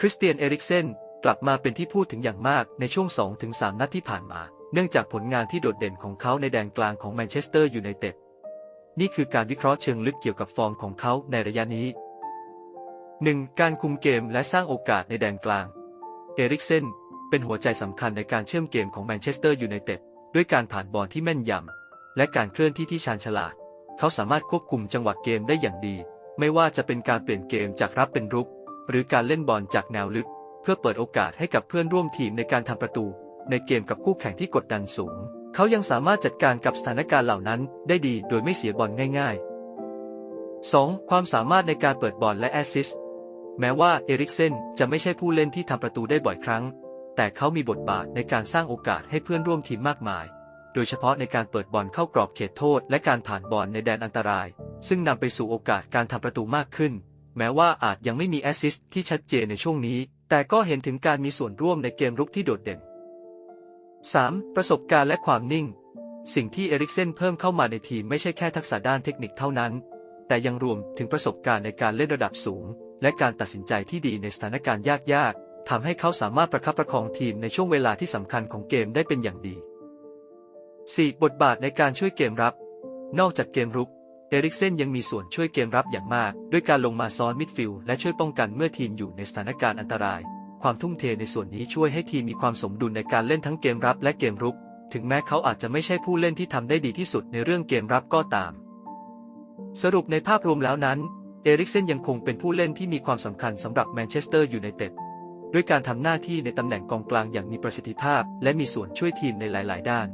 คริสเตียนเอริกเซนกลับมาเป็นที่พูดถึงอย่างมากในช่วง 2-3 นัดที่ผ่านมา เนื่องจากผลงานที่โดดเด่นของเขาในแดนกลางของแมนเชสเตอร์ยูไนเต็ดนี่คือการวิเคราะห์เชิงลึกเกี่ยวกับฟอร์มของเขาในระยะนี้ 1. การคุมเกมและสร้างโอกาสในแดนกลาง เอริกเซนเป็นหัวใจสำคัญในการเชื่อมเกมของแมนเชสเตอร์ยูไนเต็ดด้วยการผ่านบอลที่แม่นยำและการเคลื่อนที่ที่ชาญฉลาด เขาสามารถควบคุมจังหวะเกมได้อย่างดี ไม่ว่าจะเป็นการเปลี่ยนเกมจากรับเป็นรุก หรือการเล่นบอลจากแนวลึก เพื่อเปิดโอกาสให้กับเพื่อนร่วมทีมในการทำประตู ในเกมกับคู่แข่งที่กดดันสูง เขายังสามารถจัดการกับสถานการณ์เหล่านั้นได้ดีโดยไม่เสียบอลง่าย ๆ 2. ความสามารถในการเปิดบอลและแอสซิสต์แม้ว่าเอริกเซนจะไม่ใช่ผู้เล่นที่ทำประตูได้บ่อยครั้ง แต่เขามีบทบาทในการสร้างโอกาสให้เพื่อนร่วมทีมมากมาย ดยเฉพาะในการเปิดบอลเข้ากรอบเขตโทษ และการผ่านบอลในแดนอันตราย ซึ่งนำไปสู่โอกาสการทำประตูมากขึ้น แม้ว่าอาจยังไม่มีแอสซิสต์ที่ชัดเจนในช่วงนี้ แต่ก็เห็นถึงการมีส่วนร่วมในเกมรุกที่โดดเด่น 3. ประสบการณ์และความนิ่ง สิ่งที่เอริกเซนเพิ่มเข้ามาในทีมไม่ใช่แค่ทักษะด้านเทคนิคเท่านั้น แต่ยังรวมถึงประสบการณ์ในการเล่นระดับสูง และการตัดสินใจที่ดีในสถานการณ์ยากๆทำให้เขาสามารถประคับประคองทีมในช่วงเวลาที่สำคัญของเกมได้เป็นอย่างดี 4. บทบาทในการช่วยเกมรับ นอกจากเกมรุก เอริกเซนยังมีส่วนช่วยเกมรับอย่างมาก ด้วยการลงมาซ้อนมิดฟิลด์และช่วยป้องกันเมื่อทีมอยู่ในสถานการณ์อันตราย ความทุ่มเทในส่วนนี้ช่วยให้ทีมมีความสมดุลในการเล่นทั้งเกมรับและเกมรุก ถึงแม้เขาอาจจะไม่ใช่ผู้เล่นที่ทำได้ดีที่สุดในเรื่องเกมรับก็ตาม สรุปในภาพรวมแล้วนั้น เอริกเซนยังคงเป็นผู้เล่นที่มีความสำคัญสำหรับแมนเชสเตอร์ยูไนเต็ดด้วยการทำหน้าที่ในตำแหน่งกองกลางอย่างมีประสิทธิภาพ และมีส่วนช่วยทีมในหลาย ๆ ด้าน